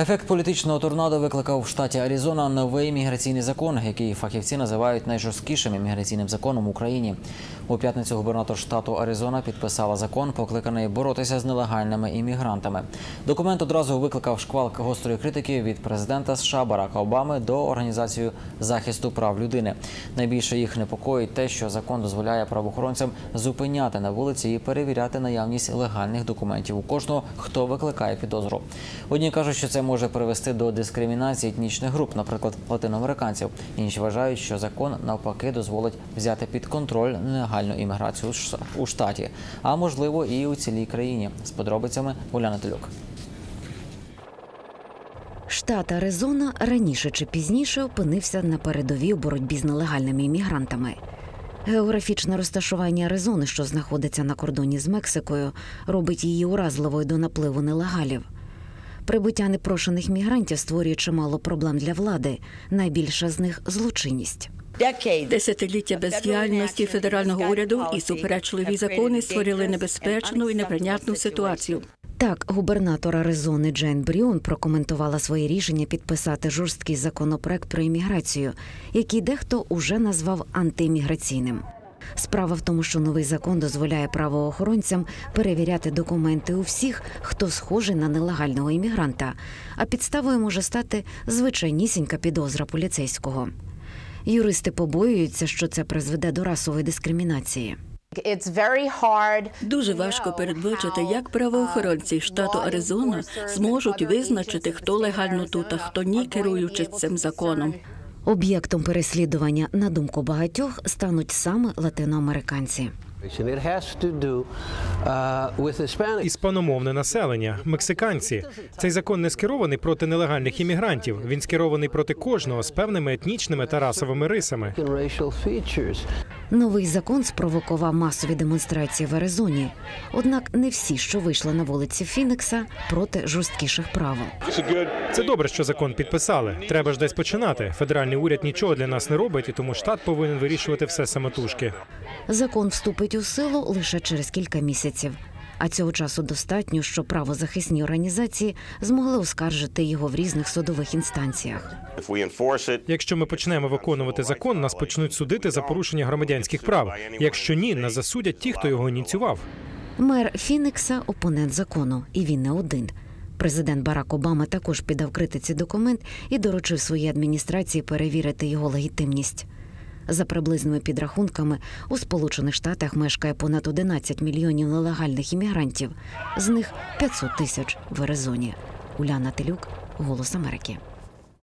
Ефект політичного торнадо викликав в штаті Аризона новий міграційний закон, який фахівці називають найжорсткішим імміграційним законом в Україні. У п'ятницю губернатор штату Аризона підписала закон, покликаний боротися з нелегальними іммігрантами. Документ одразу викликав шквал гострої критики від президента США Барака Обами до організації захисту прав людини. Найбільше їх непокоїть те, що закон дозволяє правоохоронцям зупиняти на вулиці і перевіряти наявність легальних документів у кожного, хто викликає підозру. Одні кажуть, що це може привести до дискримінації етнічних груп, наприклад, латиноамериканців. Інші вважають, що закон навпаки дозволить взяти під контроль нелегальну імміграцію у штаті, а можливо і у цілій країні. З подробицями Уляна Телюк. Штат Аризона раніше чи пізніше опинився на передовій у боротьбі з нелегальними іммігрантами. Географічне розташування Аризони, що знаходиться на кордоні з Мексикою, робить її уразливою до напливу нелегалів. Прибуття непрошених мігрантів створює чимало проблем для влади. Найбільша з них злочинність. Десятиліття бездіяльності федерального уряду і суперечливі закони створили небезпечну і неприйнятну ситуацію. Так, губернатор Аризони Джейн Бріон прокоментувала своє рішення підписати жорсткий законопроект про імміграцію, який дехто уже назвав антиімміграційним. Справа в тому, що новий закон дозволяє правоохоронцям перевіряти документи у всіх, хто схожий на нелегального іммігранта, а підставою може стати звичайнісінька підозра поліцейського. Юристи побоюються, що це призведе до расової дискримінації. Дуже важко передбачити, як правоохоронці штату Аризона зможуть визначити, хто легально тут, а хто ні, керуючись цим законом. Об'єктом переслідування, на думку багатьох, стануть саме латиноамериканці. Uh. Іспаномовне населення, мексиканці. Цей закон не скерований проти нелегальних іммігрантів. Він скерований проти кожного з певними етнічними та расовими рисами. Новий закон спровокував масові демонстрації в Аризоні. Однак не всі, що вийшли на вулиці Фінікса, проти жорсткіших правил. Це добре, що закон підписали. Треба ж десь починати. Федеральний уряд нічого для нас не робить, і тому штат повинен вирішувати все самотужки. Закон вступить у силу лише через кілька місяців. А цього часу достатньо, що правозахисні організації змогли оскаржити його в різних судових інстанціях. Якщо ми почнемо виконувати закон, нас почнуть судити за порушення громадянських прав. Якщо ні, нас засудять ті, хто його ініціював. Мер Фінікса опонент закону, і він не один. Президент Барак Обама також піддав критиці документ і доручив своїй адміністрації перевірити його легітимність. За приблизними підрахунками, у Сполучених Штатах мешкає понад 11 мільйонів нелегальних іммігрантів, з них 500 тисяч в Аризоні. Уляна Телюк, Голос Америки.